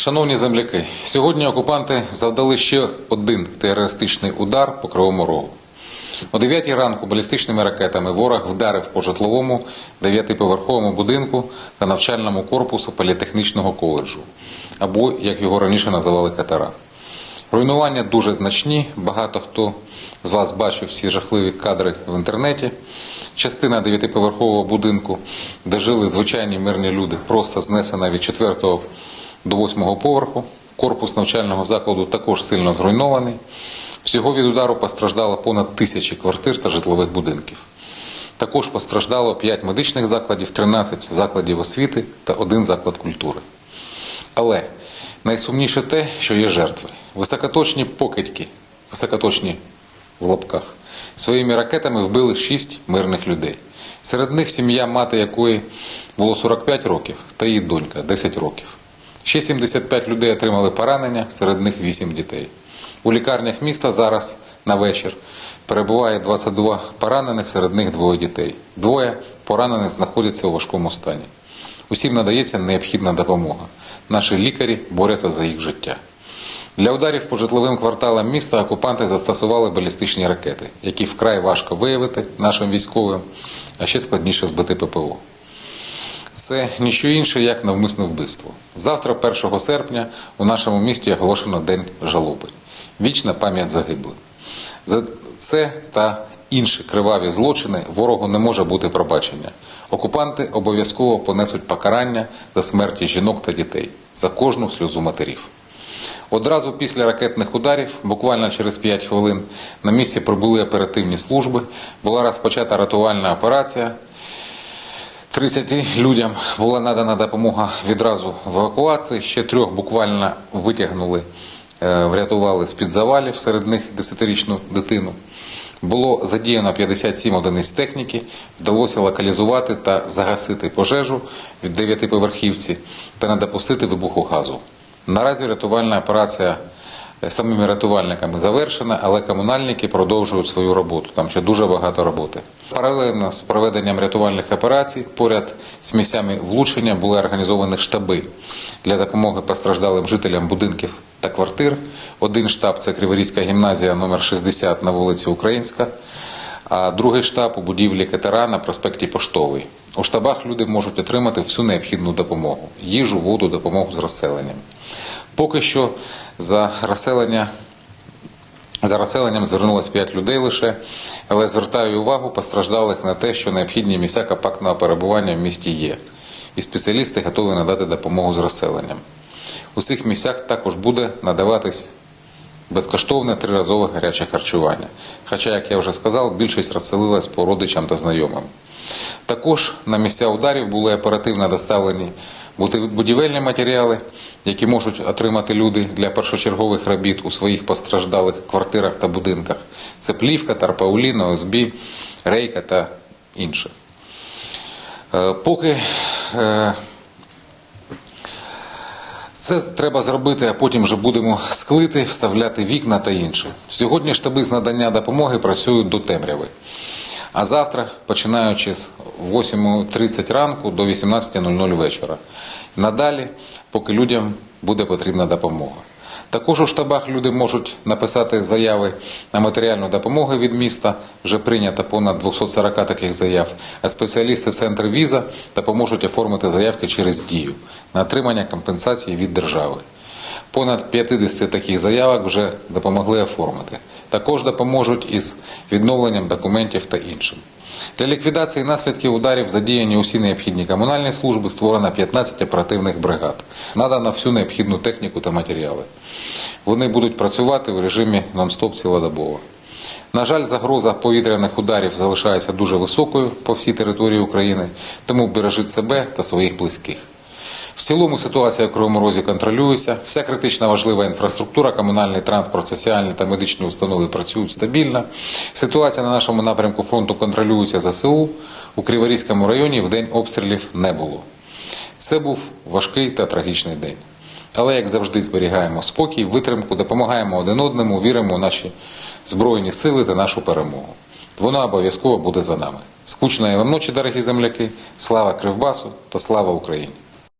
Шановні земляки, сьогодні окупанти завдали ще один терористичний удар по Кривому Рогу. О 9 ранку балістичними ракетами ворог вдарив по житловому дев'ятиповерховому будинку та навчальному корпусу політехнічного коледжу, або, як його раніше називали катера. Руйнування дуже значні. Багато хто з вас бачив всі жахливі кадри в інтернеті. Частина дев'ятиповерхового будинку, де жили звичайні мирні люди, просто знесена від 4 до 8 поверху. Корпус навчального закладу також сильно зруйнований. Всього від удару постраждало понад тисячі квартир та житлових будинків. Також постраждало 5 медичних закладів, 13 закладів освіти та один заклад культури. Але найсумніше те, що є жертви. Високоточні покидьки, високоточні в лапках, своїми ракетами вбили 6 мирних людей. Серед них сім'я, мати якої було 45 років, та її донька 10 років. Ще 75 людей отримали поранення, серед них 8 дітей. У лікарнях міста зараз на вечір перебуває 22 поранених, серед них двоє дітей. Двоє поранених знаходяться у важкому стані. Усім надається необхідна допомога. Наші лікарі борються за їх життя. Для ударів по житловим кварталам міста окупанти застосували балістичні ракети, які вкрай важко виявити нашим військовим, а ще складніше збити ППО. Це ніщо інше, як навмисне вбивство. Завтра, 1 серпня, у нашому місті оголошено День жалоби. Вічна пам'ять загиблих. За це та інші криваві злочини ворогу не може бути пробачення. Окупанти обов'язково понесуть покарання за смерті жінок та дітей, за кожну сльозу матерів. Одразу після ракетних ударів, буквально через 5 хвилин, на місці прибули оперативні служби, була розпочата рятувальна операція. 30 людям була надана допомога відразу в евакуації. Ще трьох буквально витягнули, е, врятували з-під завалів, серед них 10-річну дитину. Було задіяно 57 одиниць техніки, вдалося локалізувати та загасити пожежу від 9-поверхівці та не допустити вибуху газу. Наразі рятувальна операція самими рятувальниками завершена, але комунальники продовжують свою роботу. Там ще дуже багато роботи. Паралельно з проведенням рятувальних операцій, поряд з місцями влучення були організовані штаби для допомоги постраждалим жителям будинків та квартир. Один штаб це Криворізька гімназія номер 60 на вулиці Українська, а другий штаб у будівлі Катера на проспекті Поштовий. У штабах люди можуть отримати всю необхідну допомогу: їжу, воду, допомогу з розселенням. Поки що за розселення за розселенням звернулось 5 людей лише, але звертаю увагу постраждалих на те, що необхідні місця компактного перебування в місті є, і спеціалісти готові надати допомогу з розселенням. У цих місцях також буде надаватись безкоштовне триразове гаряче харчування. Хоча, як я вже сказав, більшість розселилась по родичам та знайомим. Також на місця ударів були оперативно доставлені будівельні матеріали, які можуть отримати люди для першочергових робіт у своїх постраждалих квартирах та будинках. Це плівка, тарпаулін, ОСБ, рейка та інше. Е, Поки е, це треба зробити, а потім вже будемо склити, вставляти вікна та інше. Сьогодні штаби з надання допомоги працюють до темряви. А завтра, починаючи з 8.30 ранку до 18.00 вечора. Надалі, поки людям буде потрібна допомога. Також у штабах люди можуть написати заяви на матеріальну допомогу від міста. Вже прийнято понад 240 таких заяв. А спеціалісти центру віза допоможуть оформити заявки через дію на отримання компенсації від держави. Понад 50 таких заявок вже допомогли оформити. Також допоможуть із відновленням документів та іншим. Для ліквідації наслідків ударів задіяні усі необхідні комунальні служби, створено 15 оперативних бригад. Надано всю необхідну техніку та матеріали. Вони будуть працювати в режимі нон-стоп цілодобово. На жаль, загроза повітряних ударів залишається дуже високою по всій території України, тому бережіть себе та своїх близьких. В цілому ситуація в Кривому Розі контролюється. Вся критична важлива інфраструктура, комунальний транспорт, соціальні та медичні установи працюють стабільно. Ситуація на нашому напрямку фронту контролюється ЗСУ. У Криворізькому районі в день обстрілів не було. Це був важкий та трагічний день. Але, як завжди, зберігаємо спокій, витримку, допомагаємо один одному, віримо у наші збройні сили та нашу перемогу. Вона обов'язково буде за нами. Скучної вам ночі, дорогі земляки, слава Кривбасу та слава Україні!